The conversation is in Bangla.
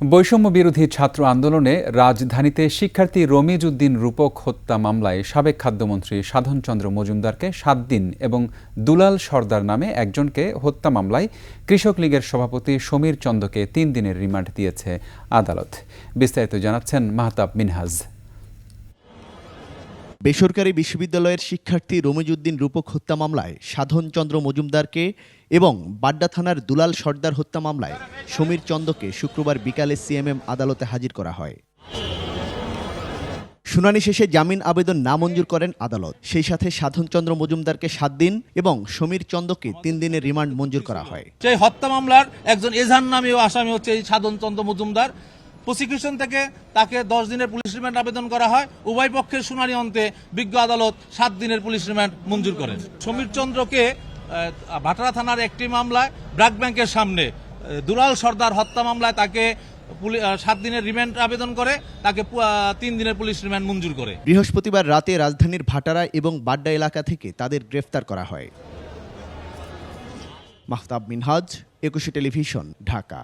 বৈষম্য বিরোধী ছাত্র আন্দোলনে রাজধানীতে শিক্ষার্থী রমিজ উদ্দিন রূপক হত্যা মামলায় সাবেক খাদ্যমন্ত্রী সাধনচন্দ্র মজুমদারকে সাত দিন এবং দুলাল সর্দার নামে একজনকে হত্যা মামলায় কৃষক লীগের সভাপতি সমীর চন্দকে তিন দিনের রিমান্ড দিয়েছে আদালত। বিস্তারিত জানাচ্ছেন মাহতাব মিনহাজ। বেসরকারি বিশ্ববিদ্যালয়ের শিক্ষার্থী রমিজউদ্দিন রূপক হত্যা মামলায় সাধনচন্দ্র মজুমদারকে এবং বাড্ডা থানার দুলাল সর্দার হত্যা মামলায় সমীর চন্দকে শুক্রবার বিকালে সিএমএম আদালতে হাজির করা হয়। শুনানি শেষে জামিন আবেদন নামঞ্জুর করেন আদালত। সেই সাথে সাধনচন্দ্র মজুমদারকে সাত দিন এবং সমীর চন্দকে তিন দিনের রিমান্ড মঞ্জুর করা হয়। সেই হত্যা মামলার একজন এজাহার নামীয় আসামি হচ্ছে এই সাধন চন্দ্র মজুমদার। প্রসিকিউশন থেকে তাকে দশ দিনের পুলিশ রিমান্ড আবেদন করা হয়। উভয় পক্ষের শুনানি অন্তে বিজ্ঞ আদালত সাত দিনের পুলিশ রিমান্ড মঞ্জুর করেন। সমীর চন্দ্রকে ভাটারা থানার একটি মামলায় ব্র্যাক ব্যাংকের সামনে দুলাল সর্দার হত্যা মামলায় তাকে সাত দিনের রিমান্ড আবেদন করে, তাকে তিন দিনের পুলিশ রিমান্ড মঞ্জুর করে। বৃহস্পতিবার রাতে রাজধানীর ভাটারা এবং বাড্ডা এলাকা থেকে তাদের গ্রেফতার করা হয়। মাহতাব মিনহাজ, একুশে টেলিভিশন, ঢাকা।